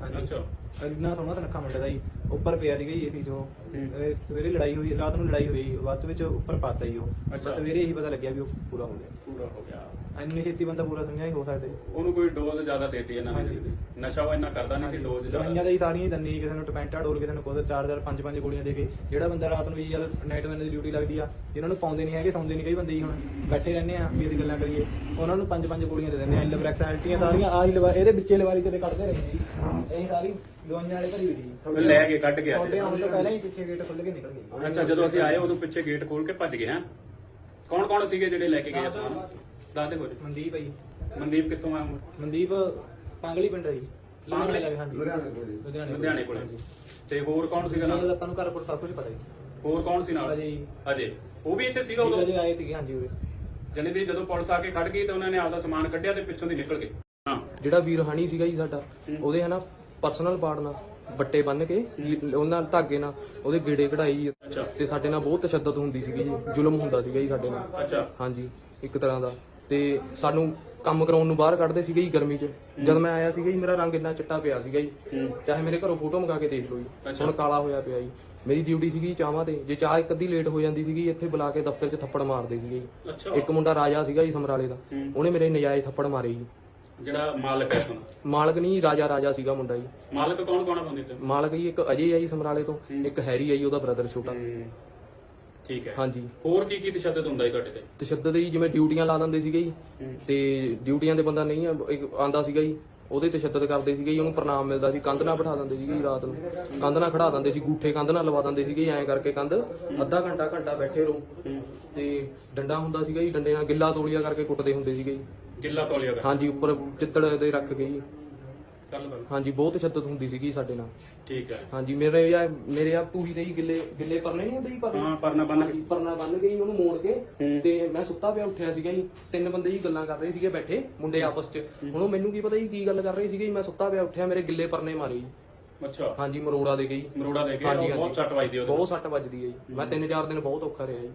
ਹਾਂਜੀ। ਅੱਛਾ। ਇੰਨਾ ਸੋਹਣਾ ਤਨਖਾ ਮੁੰਡੇ ਦਾ ਜੀ। ਉੱਪਰ ਪਿਆ ਸੀਗਾ ਜੀ ਏਸੀ ਜੋ ਹੂੰ। ਸਵੇਰੇ ਲੜਾਈ ਹੋਈ ਰਾਤ ਨੂੰ ਲੜਾਈ ਹੋਈ। ਬਾਅਦ ਵਿੱਚ ਉੱਪਰ ਪਾਤਾ ਜੀ ਉਹ। ਅੱਛਾ। ਬਸ ਸਵੇਰੇ ਹੀ ਪਤਾ ਲੱਗਿਆ ਵੀ ਉਹ ਪੂਰਾ ਹੋ ਗਿਆ। ਪੂਰਾ ਹੋ ਗਿਆ। ਇੰਨੀ ਛੇਤੀ ਬੰਦਾ ਪੂਰਾ ਸਮਝਿਆ ਹੀ ਹੋ ਸਕਦਾ ਉਹਨੂੰ ਕੋਈ ਡੋਜ਼ ਜ਼ਿਆਦਾ ਦੇਤੀ ਇਹਨਾਂ ਨੇ ਹਾਂਜੀ। ਨਸ਼ਾ ਉਹ ਇੰਨਾ ਕਰਦਾ ਨਹੀਂ ਸੀ ਡੋਜ਼ ਦਵਾਈਆਂ ਜ਼ਿਆਦਾ ਤਾਂ ਹੀ ਸਾਰੀਆਂ ਹੀ ਦੰਨੀ ਕਿਸੇ ਨੂੰ ਟਪੈਂਟਾ ਡੋਲ ਕਿਸੇ ਨੂੰ ਕੋਦ 4-4 5-5 ਗੋਲੀਆਂ ਦੇ ਕੇ। ਜਿਹੜਾ ਬੰਦਾ ਰਾਤ ਨੂੰ ਜਦ ਨਾਈਟ ਮੈਨ ਦੀ ਡਿਊਟੀ ਲੱਗਦੀ ਆ ਜਿਨ੍ਹਾਂ ਨੂੰ ਪਾਉਂਦੇ ਨਹੀਂ ਹੈਗੇ ਸੌਂਦੇ ਨਹੀਂ ਕਈ ਬੰਦੇ ਜੀ ਹੁਣ ਬੈਠੇ ਰਹਿੰਦੇ ਆ ਵੀ ਅਸੀਂ ਗੱਲਾਂ ਕਰੀਏ। ਉਹਨਾਂ ਨੂੰ 5-5 ਗੋਲੀਆਂ ਦੇ ਦਿੰਦੇ ਆ ਲਿਵਰੈਕਸ ਐਲਟੀਆਂ ਸਾਰੀਆਂ ਆਹੀ ਲਵਾ ਇਹਦੇ ਵਿੱਚੇ ਲਵਾਰੀ ਤੇ ਕੱਢਦੇ ਰਹੇ ਜੀ। ਇਹ ਸਾਰੀ ਦਵਾਈਆਂ ਵਾਲੇ ਘਰੀ ਵੀ ਜੀ। ਲੈ ਕੇ ਕੱਢ ਕੇ ਆਏ। ਤੁਹਾਡੇ ਆਉਣ ਤੋਂ ਪਹਿਲਾਂ ਹੀ ਪਿੱਛੇ ਗੇਟ ਖੁੱਲ ਕੇ ਨਿਕਲ ਗਏ ਅੱਛਾ ਜਦੋਂ ਅਸੀਂ ਆਏ ਉਦੋਂ ਪਿੱਛੇ ਗੇਟ ਖੋਲ ਕੇ ਭੱਜ ਗਏ ਹਾਂ? ਕੌਣ ਕੌਣ ਸੀਗੇ ਜਿਹੜੇ ਲੈ ਕੇ ਗਏ ਸਮਾਨ? ਦੱਸਦੇ ਹੋ ਮਨਦੀਪ ਜੀ। ਮਨਦੀਪ ਕਿੱਥੋਂ ਆ? ਮਨਦੀਪ ਪਾਂਗਲੀ ਪਿੰਡ ਹੈ ਜੀ। ਪਾਂਗਲੀ? ਲੱਗੇ ਹਾਂਜੀ। ਲੁਧਿਆਣੇ ਲੁਧਿਆਣੇ ਕੋਲੇ। ਤੇ ਹੋਰ ਕੌਣ ਸੀਗਾ ਦਾ ਨਾਲ ਆਪਾਂ ਨੂੰ ਘਰਪੁਰ ਸਭ ਕੁਝ ਪਤਾ ਜੀ। ਹੋਰ ਕੌਣ ਸੀ ਨਾਲ? ਅਜੇ ਜੀ। ਅਜੇ। ਉਹ ਵੀ ਇੱਥੇ ਸੀਗਾ ਉਦੋਂ? ਅਜੇ ਆਏ ਸੀਗੇ ਹਾਂਜੀ ਉਰੇ ਜਣੇ ਦੀ ਜਦੋਂ ਪੁਲਿਸ ਆ ਕੇ ਖੜ ਗਈ ਤਾਂ ਉਹਨਾਂ ਨੇ ਆਪਦਾ ਸਮਾਨ ਕੱਢਿਆ ਤੇ ਪਿੱਛੋਂ ਦੀ ਨਿਕਲ ਗਏ। ਹਾਂ। ਜਿਹੜਾ ਵੀਰ ਹਣੀ ਸੀਗਾ ਜੀ ਸਾਡਾ ਉਹਦੇ ਹਨਾ ਪਰਸਨਲ ਪਾਰਟ ਨਾਲ ਬੱਟੇ ਬੰਨ ਕੇ ਉਹਨਾਂ ਧਾਗੇ ਨਾਲ ਉਹਦੇ ਗੇੜੇ ਕਢਾਈ। ਅੱਛਾ। ਤੇ ਸਾਡੇ ਨਾਲ ਬਹੁਤ ਤਸ਼ੱਦਦ ਹੁੰਦੀ ਸੀਗੀ ਜੀ। ਜ਼ੁਲਮ ਹੁੰਦਾ ਸੀਗਾ ਜੀ ਸਾਡੇ ਨਾਲ। ਅੱਛਾ। ਹਾਂਜੀ। ਇੱਕ ਤਰ੍ਹਾਂ ਦਾ। ਤੇ ਸਾਨੂੰ ਕੰਮ ਕਰਾਉਣ ਨੂੰ ਬਾਹਰ ਕੱਢਦੇ ਸੀਗੇ ਜੀ ਗਰਮੀ 'ਚ। ਜਦ ਮੈਂ ਆਇਆ ਸੀਗਾ ਜੀ ਮੇਰਾ ਰੰਗ ਇੰਨਾ ਚਿੱਟਾ ਪਿਆ ਸੀਗਾ ਜੀ। ਚਾਹੇ ਮੇਰੇ ਘਰੋਂ ਫੋਟੋ ਮੰਗਾ ਕੇ ਦੇਖ ਲਓ ਜੀ। ਹੁਣ ਕਾਲਾ ਹੋਇਆ ਪਿਆ ਜੀ। ਮੇਰੀ ਡਿਊਟੀ ਸੀਗੀ ਚਾਹਾਂ ਤੇ। ਜੇ ਚਾਹ ਇੱਕ ਅੱਧੀ ਲੇਟ ਹੋ ਜਾਂਦੀ ਸੀਗੀ ਇੱਥੇ ਬੁਲਾ ਕੇ ਦਫ਼ਤਰ 'ਚ ਥੱਪੜ ਮਾਰਦੇ ਸੀਗੇ ਜੀ। ਇੱਕ ਮੁੰਡਾ ਰਾਜਾ ਸੀਗਾ ਜੀ ਸਮਰਾਲੇ ਦਾ। ਉਹਨੇ ਮੇਰੇ ਨਜਾਇਜ਼ ਥੱਪੜ ਮਾਰੇ ਜੀ। ਜਿਹੜਾ ਮਾਲਕ ਹੈ ਤੁਹਾਨੂੰ? ਮਾਲਕ ਨਹੀਂ ਰਾਜਾ ਰਾਜਾ ਸੀਗਾ ਮੁੰਡਾ ਜੀ। ਮਾਲਕ ਕੌਣ ਕੌਣ ਆ ਬੰਦੇ ਤੇ ਮਾਲਕ ਜੀ ਇੱਕ ਅਜੇ ਆ ਜੀ ਸਮਰਾਲੇ ਤੋਂ। ਇੱਕ ਹੈਰੀ ਆ ਜੀ ਉਹਦਾ ਬ੍ਰਦਰ ਛੋਟਾ। ਠੀਕ ਹੈ। ਹਾਂਜੀ। ਹੋਰ ਕੀ ਕੀ ਤਸ਼ੱਦਦ ਹੁੰਦਾ ਜੀ ਤੁਹਾਡੇ ਤੇ? ਤਸ਼ੱਦਦ ਜੀ ਜਿਵੇਂ ਡਿਊਟੀਆਂ ਲਾ ਦਿੰਦੇ ਸੀਗੇ ਜੀ ਤੇ ਡਿਊਟੀਆਂ ਦੇ ਬੰਦਾ ਨਹੀਂ ਆ- ਇੱਕ ਆਂਦਾ ਸੀਗਾ ਜੀ ਉਹਦੇ ਤਸ਼ੱਦਦ ਕਰਦੇ ਸੀਗੇ ਜੀ ਉਹਨੂੰ ਪ੍ਰਣਾਮ ਮਿਲਦਾ ਸੀ ਕੰਧ ਨਾਲ ਬਿਠਾ ਦਿੰਦੇ ਸੀਗੇ ਜੀ ਰਾਤ ਨੂੰ। ਕੰਧ ਨਾਲ ਖੜਾ ਦਿੰਦੇ ਸੀ ਗੂਠੇ ਕੰਧ ਨਾਲ ਲਵਾ ਦਿੰਦੇ ਸੀਗੇ ਐਂ ਕਰਕੇ ਕੰਧ ਅੱਧਾ ਘੰਟਾ ਘੰਟਾ ਬੈਠੇ ਰਹੋ। ਤੇ ਡੰਡਾ ਹੁੰਦਾ ਸੀਗਾ ਜੀ ਡੰਡੇ ਨਾਲ ਗਿੱਲਾ ਤੋਲੀਆ ਕਰਕੇ ਕੁੱਟਦੇ ਹੁੰਦੇ ਸੀਗੇ ਜੀ। ਗਿੱਲਾ ਤੌਲੀਆ ਕਰ ਹਾਂਜੀ ਉੱਪਰ ਚਿੱਤੜ ਦੇ ਰੱਖ ਕੇ ਜੀ। ਹਾਂਜੀ ਬਹੁਤ ਤਸ਼ੱਦਦ ਹੁੰਦੀ ਸੀਗੀ ਸਾਡੇ ਨਾਲ। ਠੀਕ ਹੈ। ਹਾਂਜੀ ਮੇਰੇ ਆ ਮੇਰੇ ਆ ਟੂਹੀ ਦੇ ਹੀ ਗਿੱਲੇ ਗਿੱਲੇ ਪਰਨੇ ਨਹੀਂ ਹੁੰਦੇ ਜੀ ਪਰਨੇ? ਹਾਂ ਪਰਨਾ ਬੰਨ ਹਾਂਜੀ, ਪਰਨਾ ਬੰਨ ਕੇ ਜੀ ਉਹਨੂੰ ਮੋੜ ਕੇ ਤੇ ਮੈਂ ਸੁੱਤਾ ਪਿਆ ਉੱਠਿਆ ਸੀਗਾ ਜੀ। ਤਿੰਨ ਬੰਦੇ ਜੀ ਗੱਲਾਂ ਕਰ ਰਹੇ ਸੀਗੇ ਬੈਠੇ ਮੁੰਡੇ ਆਪਸ 'ਚ। ਹੁਣ ਉਹ ਮੈਨੂੰ ਕੀ ਪਤਾ ਜੀ ਕੀ ਗੱਲ ਕਰ ਰਹੇ ਸੀਗੇ ਜੀ ਮੈਂ ਸੁੱਤਾ ਪਿਆ ਉੱਠਿਆ ਮੇਰੇ ਗਿੱਲੇ ਪਰਨੇ ਮਾਰੇ ਜੀ। ਅੱਛਾ। ਹਾਂਜੀ ਮਰੋੜਾ ਦੇ ਗਈ ਮਰੋੜਾ ਦੇ ਕੇ ਹਾਂਜੀ, ਬਹੁਤ ਹਾਂਜੀ। ਸੱਟ ਵੱਜਦੀ ਉਹਦੇ ਬਹੁਤ ਸੱਟ ਵੱਜਦੀ ਹੈ ਜੀ। ਮੈਂ ਤਿੰਨ ਚਾਰ ਦਿਨ ਬਹੁਤ ਔਖਾ ਰਿਹਾ ਜੀ।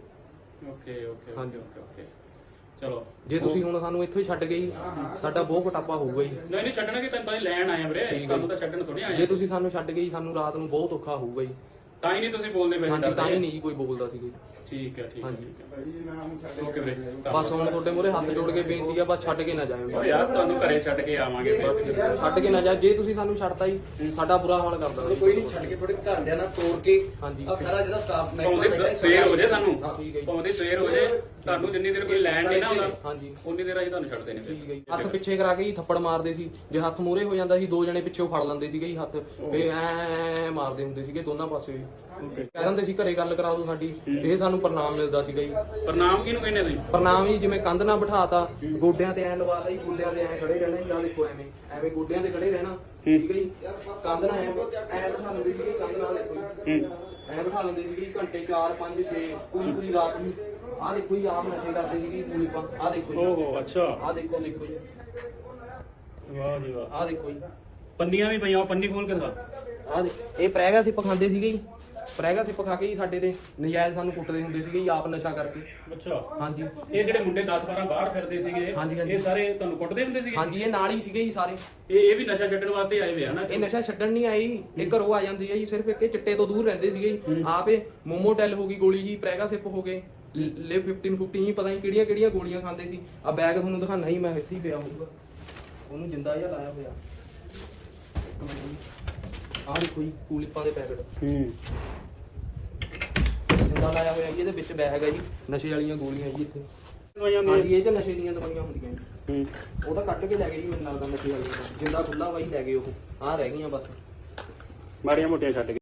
ਓਕੇ ਓਕੇ ਹਾਂਜੀ। Okay okay. ਚਲੋ। ਜੇ ਤੁਸੀਂ ਹੁਣ ਸਾਨੂੰ ਇੱਥੋਂ ਹੀ ਛੱਡ ਗਏ ਜੀ ਸਾਡਾ ਬਹੁਤ ਘਟਾਪਾ ਹੋਊਗਾ ਜੀ। ਨਹੀਂ ਨਹੀਂ ਛੱਡਣਾ ਕਿ ਤੈਨੂੰ ਤਾਂ ਹੀ ਲੈਣ ਆਏ ਆ ਵੀਰੇ। ਤੁਹਾਨੂੰ ਤਾਂ ਛੱਡਣ ਥੋੜੀ ਆਏ ਜੇ ਆ। ਤੁਸੀਂ ਸਾਨੂੰ ਛੱਡ ਗਏ ਜੀ ਸਾਨੂੰ ਰਾਤ ਨੂੰ ਬਹੁਤ ਔਖਾ ਹੋਊਗਾ ਜੀ। ਤਾਂ ਹੀ ਨਹੀਂ ਤੁਸੀਂ ਬੋਲਦੇ ਪਏ ਹਾਂਜੀ ਤਾਂ। ਹੀ ਨਹੀਂ ਜੀ ਕੋਈ ਬੋਲਦਾ ਸੀਗਾ ਜੀ ਠੀਕ ਹੈ ਠੀਕ ਹੈ ਹਾਂਜੀ। ਠੀਕ ਹੈ। ਓਕੇ ਵੀਰੇ ਬਸ ਹੁਣ ਤੁਹਾਡੇ ਮੂਹਰੇ ਹੱਥ ਜੋੜ ਕੇ ਬੇਨਤੀ ਆ ਬਸ ਛੱਡ ਕੇ ਨਾ ਜਾਇਓ। ਓ ਯਾਰ ਤੁਹਾਨੂੰ ਘਰੇ ਛੱਡ ਕੇ ਆਵਾਂਗੇ ਫਿਰ। ਛੱਡ ਕੇ ਨਾ ਜਾ ਜੇ ਤੁਸੀਂ ਸਾਨੂੰ ਛੱਡਤਾ ਜੀ ਸਾਡਾ ਬੁਰਾ ਹਾਲ ਕਰ ਦੇਣਾ। ਕੋਈ ਨਹੀਂ ਛੱਡ ਕੇ ਥੋੜੇ ਘਰਦਿਆਂ ਨਾਲ ਤੋੜ ਕੇ ਹਾਂਜੀ। ਆ ਸਾਰਾ ਜਿਹੜਾ ਸਟਾਫ ਭਾਵੇਂ ਦੀ ਸਵੇਰ ਹੋ ਜੇ ਸਾਨੂੰ ਹਾਂ, ਠੀਕ ਹੈ ਜੀ। ਭਾਵੇਂ ਦੀ ਸਵੇਰ ਹੋ ਜੇ ਤੁਹਾਨੂੰ ਜਿੰਨੀ ਦੇਰ ਕੋਈ ਲੈਣ ਨਹੀਂ ਨਾ ਆਉਂਦਾ ਹਾਂਜੀ। ਉਨੀ ਦੇਰ ਅਸੀਂ ਤੁਹਾਨੂੰ ਛੱਡਦੇ ਨਹੀਂ ਠੀਕ ਹੈ ਜੀ। ਹੱਥ ਪਿੱਛੇ ਕਰਾ ਕੇ ਹੀ ਥੱਪੜ ਮਾਰਦੇ ਸੀ। ਜੇ ਹੱਥ ਮੂਰੇ ਹੋ ਜਾਂਦਾ ਸੀ ਦੋ ਜਣੇ ਪਿੱਛੇ ਫੜ ਲੈਂਦੇ ਸੀਗੇ ਜੀ ਹੱਥ। ਫੇ ਐ ਮਾਰਦੇ ਹੁੰਦੇ ਸੀਗੇ ਦੋਨਾਂ ਪਾਸੇ। ਵੀ ਕਹਿ ਦਿੰਦੇ ਸੀ ਘਰੇ ਗੱਲ ਕਰਾ ਦਿਓ ਸਾਡੀ ਇਹ ਸਾਨੂੰ ਪ੍ਰਣਾਮ ਮਿਲਦਾ ਸੀਗਾ ਜੀ। ਪ੍ਰਣਾਮ ਕਿਹਨੂੰ ਕਹਿੰਦੇ ਤੁਸੀਂ? ਪ੍ਰਣਾਮ ਹੀ ਜਿਵੇਂ ਕੰਧ ਨਾਲ ਬਿਠਾਤਾ ਗੋਡਿਆਂ ਤੇ ਐ ਲਵਾ ਲਈ ਗੁੱਲਿਆਂ ਤੇ ਐ ਖੜੇ ਰਹਿਣਾ ਜੀ ਦੇਖੋ ਐਵੇਂ ਐਵੇਂ ਗੋਡਿਆਂ ਤੇ ਖੜੇ ਰਹਿਣਾ ਠੀਕ ਹੈ ਜੀ? ਕੰਧ ਨਾਲ ਐ ਐ ਬਿਠਾ ਦਿੰਦੇ ਸੀਗੇ ਕੰਧ ਨਾਲ ਦੇਖੋ ਜੀ। ਐ ਬਿਠਾ ਦਿੰਦੇ ਸੀਗੇ ਘੰਟੇ 4 5 6 ਪੂਰੀ ਪੂਰੀ ਰਾਤ ਨੂੰ। ਆਹ ਦੇਖੋ ਜੀ ਆਪ ਨਸ਼ੇ ਕਰਦੇ ਸੀਗੇ ਪੂਰੀ ਪਾ ਆਹ ਦੇਖੋ ਜੀ। ਓਹੋ ਅੱਛਾ। ਆਹ ਦੇਖੋ ਦੇਖੋ ਜੀ। ਵਾਹ ਜੀ ਵਾਹ। ਆਹ ਦੇਖੋ ਜੀ। ਪੰਨੀਆਂ ਵੀ ਪਈਆਂ ਉਹ ਪੰਨੀ ਖੋਲ ਕੇ ਦਿਖਾ। ਦੇ ਇਹ ਪ੍ਰੈਗਾ ਸਿਪ ਖਾਂਦੇ ਸੀਗੇ ਜੀ। ਪ੍ਰੈਗਾ ਸਿਪ ਖਾ ਕੇ ਜੀ ਸਾਡੇ ਤੇ ਨਜਾਇਜ਼ ਸਾਨੂੰ ਕੁੱਟਦੇ ਹੁੰਦੇ ਸੀਗੇ ਜੀ ਆਪ ਨਸ਼ਾ ਕਰਕੇ। ਅੱਛਾ। ਹਾਂਜੀ। ਇਹ ਜਿਹੜੇ ਮੁੰਡੇ 10 12 ਬਾਹਰ ਫਿਰਦੇ ਸੀਗੇ ਹਾਂਜੀ, ਹਾਂਜੀ। ਇਹ ਸਾਰੇ ਤੁਹਾਨੂੰ ਕੁੱਟਦੇ ਹੁੰਦੇ ਸੀਗੇ? ਹਾਂਜੀ ਇਹ ਨਾਲ ਹੀ ਸੀਗੇ ਜੀ ਸਾਰੇ। ਇਹ ਇਹ ਵੀ ਨਸ਼ਾ ਛੱਡਣ ਵਾਸਤੇ ਆਏ ਹੋਏ ਆ ਨਾ? ਇਹ ਨਸ਼ਾ ਛੱਡਣ ਨਹੀਂ ਆਈ ਇਹ ਘਰੋਂ ਆ ਜਾਂਦੀ ਹੈ ਜੀ ਸਿਰਫ ਇੱਕ ਇਹ ਚਿੱਟੇ ਤੋਂ ਦੂਰ ਰਹਿੰਦੇ ਸੀਗੇ ਜੀ। ਆਪੇ ਮੋਮੋਟੈਲ ਹੋ ਗਈ ਗੋਲੀ ਜੀ ਪ੍ਰੈਗਾ ਸਿਪ ਹੋ ਗਏ ਲੇ 15 15 ਹੀ ਪਤਾ ਨਹੀਂ ਕਿਹੜੀਆਂ ਕਿਹੜੀਆਂ ਗੋਲੀਆਂ ਖਾਂਦੇ ਸੀ। ਆ ਬੈਗ ਤੁਹਾਨੂੰ ਦਿਖਾਣਾ ਹੀ ਮੈਂ ਇੱਥੇ ਹੀ ਪਿਆ ਹੋਊਗਾ। ਉਹਨੂੰ ਜਿੰਦਾ ਜਿਹਾ ਲਾਇਆ ਹੋਇਆ। ਆਹ ਦੇਖੋ ਜੀ ਕੂਲਿਪਾਂ ਦੇ ਪੈਕਟ। ਹੂੰ। ਜਿੰਦਾ ਲਾਇਆ ਹੋਇਆ ਜੀ ਇਹਦੇ ਵਿੱਚ ਬੈਗ ਹੈ ਜੀ ਨਸ਼ੇ ਵਾਲੀਆਂ ਗੋਲੀਆਂ ਜੀ ਇੱਥੇ। ਹਾਂਜੀ ਇਹ ਚ ਨਸ਼ੇ ਦੀਆਂ ਦਵਾਈਆਂ ਹੁੰਦੀਆਂ ਜੀ। ਹੂੰ। ਉਹ ਤਾਂ ਕੱਢ ਕੇ ਲੈ ਗਏ ਜੀ ਮੈਨੂੰ ਲੱਗਦਾ ਨਸ਼ੇ ਵਾਲੀਆਂ ਤਾਂ। ਜਿੰਦਾ ਖੁੱਲਾ ਵਾਈ ਲੈ ਗਏ ਉਹ। ਆਹ ਰਹਿ ਗਈਆਂ ਬਸ। ਮਾੜੀਆਂ ਮੋਟੀਆਂ ਛੱਡ ਕੇ।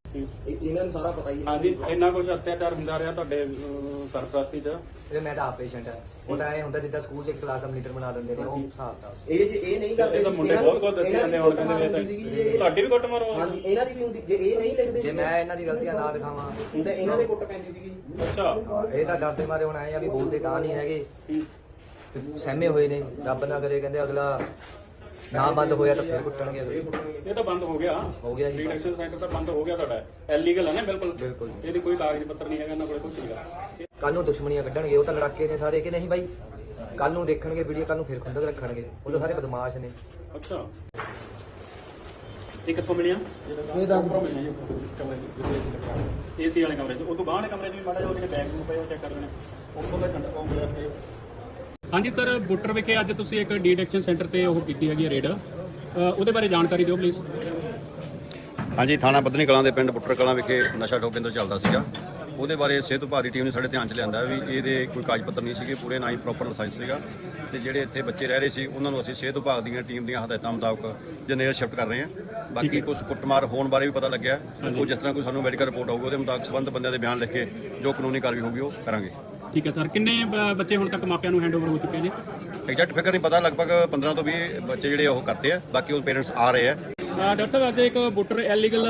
ਇਹਨਾਂ ਨੂੰ ਸਾਰਾ ਪਤਾ ਹੀ ਹੈ। ਹਾਂਜੀ ਇੰਨਾ ਕੁਝ ਅਤਿਆਚਾਰ ਹੁੰਦਾ ਰਿਹਾ ਤੁਹਾਡੇ ਅਹ, ਸਰਪ੍ਰਸਤੀ ਚ? ਇਹ ਮੈਂ ਤਾਂ ਆਪ ਪੇਸ਼ੈਂਟ ਆ ਉਹ ਤਾਂ ਐ ਹੁੰਦਾ ਜਿੱਦਾਂ ਸਕੂਲ 'ਚ ਇੱਕ ਕਲਾਸ ਦਾ ਮਨੀਟਰ ਬਣਾ ਦਿੰਦੇ ਨੇ ਉਹ ਹਿਸਾਬ ਦਾ ਇਹ ਜੇ ਇਹ ਨਹੀਂ ਕਰਦੇ ਇਹ ਤਾਂ ਮੁੰਡੇ ਬਹੁਤ ਕੁਝ ਦੱਸਦੇ ਦੀ ਹੁਣ ਕਹਿੰਦੇ ਵੀ ਇਹ ਤਾਂ। ਤੁਹਾਡੀ ਵੀ ਕੁੱਟ ਮਾਰੋ। ਹਾਂਜੀ ਇਹਨਾਂ ਦੀ ਵੀ ਹੁੰਦੀ ਜੇ ਇਹ ਨਹੀਂ ਲਿਖਦੇ ਜੇ ਮੈਂ ਇਹਨਾਂ ਦੀ ਗਲਤੀਆਂ ਨਾ ਦਿਖਾਵਾਂ। ਤਾਂ ਇਹਨਾਂ ਦੇ ਕੁੱਟ ਪੈਂਦੀ ਸੀਗੀ ਅੱਛਾ। ਇਹ ਤਾਂ ਡਰਦੇ ਮਾਰੇ ਹੁਣ ਆਏ ਆ ਵੀ ਬੋਲਦੇ ਤਾਂ ਨਹੀਂ ਹੈਗੇ। ਸਹਿਮੇ ਹੋਏ ਨੇ ਰੱਬ ਨਾ ਕਰੇ ਕਹਿੰਦੇ ਅਗਲਾ ਨਾ ਬੰਦ ਹੋਇਆ ਤਾਂ ਫਿਰ ਕੁੱਟਣਗੇ। ਇਹ ਤਾਂ ਬੰਦ ਹੋ ਗਿਆ। ਹੋ ਗਿਆ ਜੀ। ਰੀਡਕਸ਼ਨ ਸੈਂਟਰ ਤਾਂ ਬੰਦ ਹੋ ਗਿਆ ਤੁਹਾਡਾ। ਐਲੀਗਲ ਹੈ ਨਾ ਬਿਲਕੁਲ। ਬਿਲਕੁਲ ਇਹਦੀ ਕੋਈ ਕਾਗਜ਼ ਪੱਤਰ ਨਹੀਂ ਹੈਗਾ ਨਾ ਕੋਲੇ ਕੁਝ ਨਹੀਂਗਾ ਕੱਲ ਨੂੰ ਦੁਸ਼ਮਣੀਆਂ ਕੱਢਣਗੇ ਉਹ ਤਾਂ ਲੜਾਕੇ ਨੇ ਸਾਰੇ ਕਿ ਨਹੀਂ ਬਾਈ? ਕੱਲ ਨੂੰ ਦੇਖਣਗੇ ਵੀਡੀਓ ਕੱਲ ਨੂੰ ਫਿਰ ਖੁੰਦਕ ਰੱਖਣਗੇ। ਉਹ ਤਾਂ ਸਾਰੇ ਬਦਮਾਸ਼ ਨੇ। ਅੱਛਾ। ਇਹ ਕਿੱਥੋਂ ਮਿਲਿਆ? ਇਹ ਤਾਂ ਏਸੀ ਵਾਲੇ ਕਮਰੇ 'ਚ। ਉਹ ਤੋਂ ਬਾਹਰ ਵਾਲੇ ਕਮਰੇ 'ਚ ਵੀ ਮਾੜਾ ਜਿਹਾ ਉਹਦੇ ਬੈਗ ਨੂੰ ਪਏ ਉਹ ਚੈੱਕ ਕਰ ਲੈਣੇ। ਉੱਥੋਂ ਦਾ ਘੰਟਾ ਕੌਮ ਗਿਆ ਸੀ ਹਾਂਜੀ ਸਰ ਬੁੱਟਰ ਵਿਖੇ ਅੱਜ ਤੁਸੀਂ ਇੱਕ ਡੀਡਕਸ਼ਨ ਸੈਂਟਰ ਤੇ ਉਹ ਕੀਤੀ ਹੈਗੀ ਰੇਡ ਉਹਦੇ ਬਾਰੇ ਜਾਣਕਾਰੀ ਦਿਓ ਪਲੀਜ਼ ਹਾਂਜੀ ਥਾਣਾ ਬੱਧਨੀ ਕਲਾਂ ਦੇ ਪਿੰਡ ਪੁੱਟਰ ਕਲਾਂ ਵਿਖੇ ਨਸ਼ਾ ਠੋਕ ਕੇਂਦਰ ਚੱਲਦਾ ਸੀਗਾ। ਉਹਦੇ ਬਾਰੇ ਸਿਹਤ ਵਿਭਾਗ ਦੀ ਟੀਮ ਨੇ ਸਾਡੇ ਧਿਆਨ 'ਚ ਲਿਆਂਦਾ ਵੀ ਇਹਦੇ ਕੋਈ ਕਾਗਜ਼ ਪੱਤਰ ਨਹੀਂ ਸੀਗੇ ਪੂਰੇ ਨਾ ਹੀ ਪ੍ਰੋਪਰ ਲਾਇਸੈਂਸ ਸੀਗਾ। ਤੇ ਜਿਹੜੇ ਇੱਥੇ ਬੱਚੇ ਰਹਿ ਰਹੇ ਸੀ ਉਹਨਾਂ ਨੂੰ ਅਸੀਂ ਸਿਹਤ ਵਿਭਾਗ ਦੀਆਂ ਟੀਮ ਦੀਆਂ ਹਦਾਇਤਾਂ ਮੁਤਾਬਕ ਜਨਰਲ ਸ਼ਿਫਟ ਕਰ ਰਹੇ ਹਾਂ। ਬਾਕੀ ਕੁਝ ਕੁੱਟਮਾਰ ਹੋਣ ਬਾਰੇ ਵੀ ਪਤਾ ਲੱਗਿਆ। ਉਹ ਜਿਸ ਤਰ੍ਹਾਂ ਕੋਈ ਸਾਨੂੰ ਮੈਡੀਕਲ ਰਿਪੋਰਟ ਆਊਗੀ ਉਹਦੇ ਮੁਤਾਬਕ ਸੰਬੰਧ ਬੰਦਿਆਂ ਦੇ ਬਿਆਨ ਲਿਖ ਕੇ ਜੋ ਕਾਨੂੰਨੀ ਕਾਰਵਾਈ ਹੋਊਗੀ ਉਹ ਕਰਾਂਗੇ। ਠੀਕ ਹੈ ਸਰ। ਕਿੰਨੇ ਬ- ਬੱਚੇ ਹੁਣ ਤੱਕ ਮਾਪਿਆਂ ਨੂੰ ਹੈਂਡਓਵਰ ਹੋ ਚੁੱਕੇ ਨੇ? ਐਗਜ਼ੈਕਟ ਫਿਗਰ ਨਹੀਂ ਪਤਾ ਲਗਭਗ 15 ਤੋਂ 20 ਬੱਚੇ ਜਿਹੜੇ ਉਹ ਕਰਤੇ ਆ ਬਾਕੀ ਉਹ ਪੇਰੈਂਟਸ ਆ ਰਹੇ ਆ। ਅਹ ਡਾਕਟਰ ਸਾਹਿਬ ਅੱਜ ਇੱਕ ਬੁੱਟਰ ਐਲੀਗਲ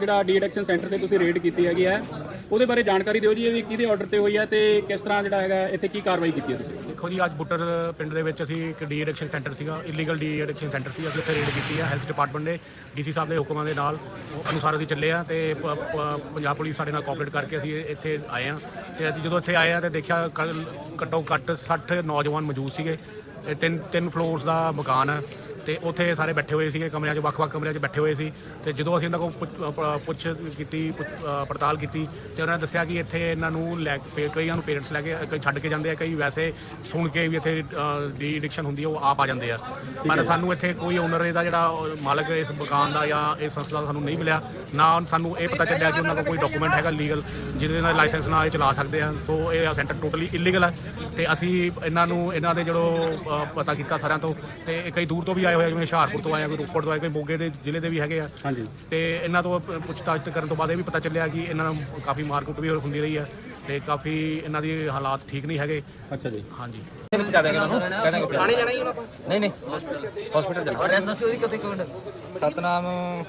ਜਿਹੜਾ ਡੀਐਡਕਸ਼ਨ ਸੈਂਟਰ ਤੇ ਤੁਸੀਂ ਰੇਡ ਕੀਤੀ ਹੈਗੀ ਹੈ। ਉਹਦੇ ਬਾਰੇ ਜਾਣਕਾਰੀ ਦਿਓ ਜੀ ਇਹ ਵੀ ਕਿਹਦੇ ਆਰਡਰ ਤੇ ਹੋਈ ਹੈ ਤੇ ਕਿਸ ਤਰ੍ਹਾਂ ਜਿਹੜਾ ਹੈਗਾ ਇੱਥੇ ਕੀ ਕਾਰਵਾਈ ਕੀਤੀ ਹੈ ਤੁਸੀਂ? ਦੇਖੋ ਜੀ, ਅੱਜ ਬੁੱਟਰ ਪਿੰਡ ਦੇ ਵਿੱਚ ਅਸੀਂ ਇੱਕ ਡੀ ਐਡਿਕਸ਼ਨ ਸੈਂਟਰ ਸੀਗਾ ਇਲੀਗਲ ਡੀ ਐਡਿਕਸ਼ਨ ਸੈਂਟਰ ਸੀ ਅਸੀਂ ਉੱਥੇ ਰੇਡ ਕੀਤੀ ਆ ਹੈਲਥ ਡਿਪਾਰਟਮੈਂਟ ਨੇ ਡੀਸੀ ਸਾਹਿਬ ਦੇ ਹੁਕਮਾਂ ਦੇ ਨਾਲ ਉਹ ਅਨੁਸਾਰ ਅਸੀਂ ਚੱਲੇ ਆ ਤੇ ਪ- ਪ- ਪੰਜਾਬ ਪੁਲਿਸ ਸਾਡੇ ਨਾਲ ਕੋਆਪਰੇਟ ਕਰਕੇ ਅਸੀਂ ਇੱਥੇ ਆਏ ਆ ਤੇ ਅਸੀਂ ਜਦੋਂ ਇੱਥੇ ਆਏ ਆ ਤੇ ਦੇਖਿਆ ਕੱਲ੍ਹ ਘੱਟੋ ਘੱਟ 60 ਨੌਜਵਾਨ ਮੌਜੂਦ ਸੀਗੇ ਇਹ ਤਿੰਨ ਤਿੰਨ ਫਲੋਰਸ ਦਾ ਮਕਾਨ ਹੈ ਤੇ ਉੱਥੇ ਸਾਰੇ ਬੈਠੇ ਹੋਏ ਸੀਗੇ ਕਮਰਿਆਂ 'ਚ ਵੱਖ-ਵੱਖ ਕਮਰਿਆਂ 'ਚ ਬੈਠੇ ਹੋਏ ਸੀ। ਤੇ ਜਦੋਂ ਅਸੀਂ ਇਹਨਾਂ ਕੋਲ ਪੁੱਛ- ਕੀਤੀ ਪੜਤਾਲ ਕੀਤੀ ਤੇ ਉਹਨਾਂ ਨੇ ਦੱਸਿਆ ਕਿ ਇੱਥੇ ਇਹਨਾਂ ਨੂੰ ਲੈ ਕੇ ਕਈਆਂ ਨੂੰ ਪੇਰੈਂਟਸ ਲੈ ਕੇ ਕਈ ਛੱਡ ਕੇ ਜਾਂਦੇ ਆ ਕਈ ਵੈਸੇ ਸੁਣ ਕੇ ਵੀ ਇੱਥੇ ਡੀ ਐਡਿਕਸ਼ਨ ਹੁੰਦੀ ਆ ਉਹ ਆਪ ਆ ਜਾਂਦੇ ਆ। ਪਰ ਸਾਨੂੰ ਇੱਥੇ ਕੋਈ ਓਨਰ ਦਾ ਜਿਹੜਾ ਮਾਲਕ ਇਸ ਮਕਾਨ ਦਾ ਜਾਂ ਇਸ ਸੰਸਥਾ ਦਾ ਸਾਨੂੰ ਨਹੀਂ ਮਿਲਿਆ। ਨਾ ਸਾਨੂੰ ਇਹ ਪਤਾ ਚੱਲਿਆ ਕਿ ਉਹਨਾਂ ਕੋਲ ਕੋਈ ਡਾਕੂਮੈਂਟ ਹੈਗਾ ਲੀਗਲ ਜਿਹਦੇ ਨਾਲ ਲਾਇਸੈਂਸ ਨਾਲ ਇਹ ਚਲਾ ਸਕਦੇ ਆ। ਸੋ ਇਹ ਸੈਂਟਰ ਟੋਟਲੀ ਇਲੀਗਲ ਹੈ ਤੇ ਅਸੀਂ ਇਹਨਾਂ ਨੂੰ ਇਹਨਾਂ ਦੇ ਜਿਹੜੋ ਪਤਾ ਕੀਤਾ ਸਾਰਿਆਂ ਤੋਂ ਤੇ ਕਈ ਦੂਰ ਤੋਂ ਵੀ ਆਏ ਹੋਏ ਆ, ਜਿਵੇਂ ਹੁਸ਼ਿਆਰਪੁਰ ਤੋਂ ਆਏ ਆ ਕੋਈ ਰੋਪੜ ਤੋਂ ਆਏ ਕੋਈ ਮੋਗੇ ਦੇ ਜ਼ਿਲ੍ਹੇ ਦੇ ਵੀ ਹੈਗੇ ਆ। ਹਾਂਜੀ। ਤੇ ਇਹਨਾਂ ਤੋਂ ਪ- ਪੁੱਛਤਾਛ ਕਰਨ ਤੋਂ ਬਾਅਦ ਇਹ ਵੀ ਪਤਾ ਚੱਲਿਆ ਕਿ ਇਹਨਾਂ ਨੂੰ ਕਾਫੀ ਮਾਰਕੁੱਟ ਵੀ ਹੁੰਦੀ ਰਹੀ ਹੈ ਤੇ ਕਾਫੀ ਇਹਨਾਂ ਦੀ ਹਾਲਾਤ ਠੀਕ ਨਹੀਂ ਹੈਗੇ। ਅੱਛਾ ਜੀ। ਹਾਂਜੀ। ਥਾਣੇ ਜਾਣਾ ਹੀ ਹੁਣ ਆਪਾਂ? ਨਹੀਂ ਨਹੀਂ। ਹਸਪੀਟਲ ਜਾ ਐਡਰੈਸ ਦੱਸਿਓ ਜੀ ਕਿੱਥੇ ਕੋਲ ਸਤਨਾਮ।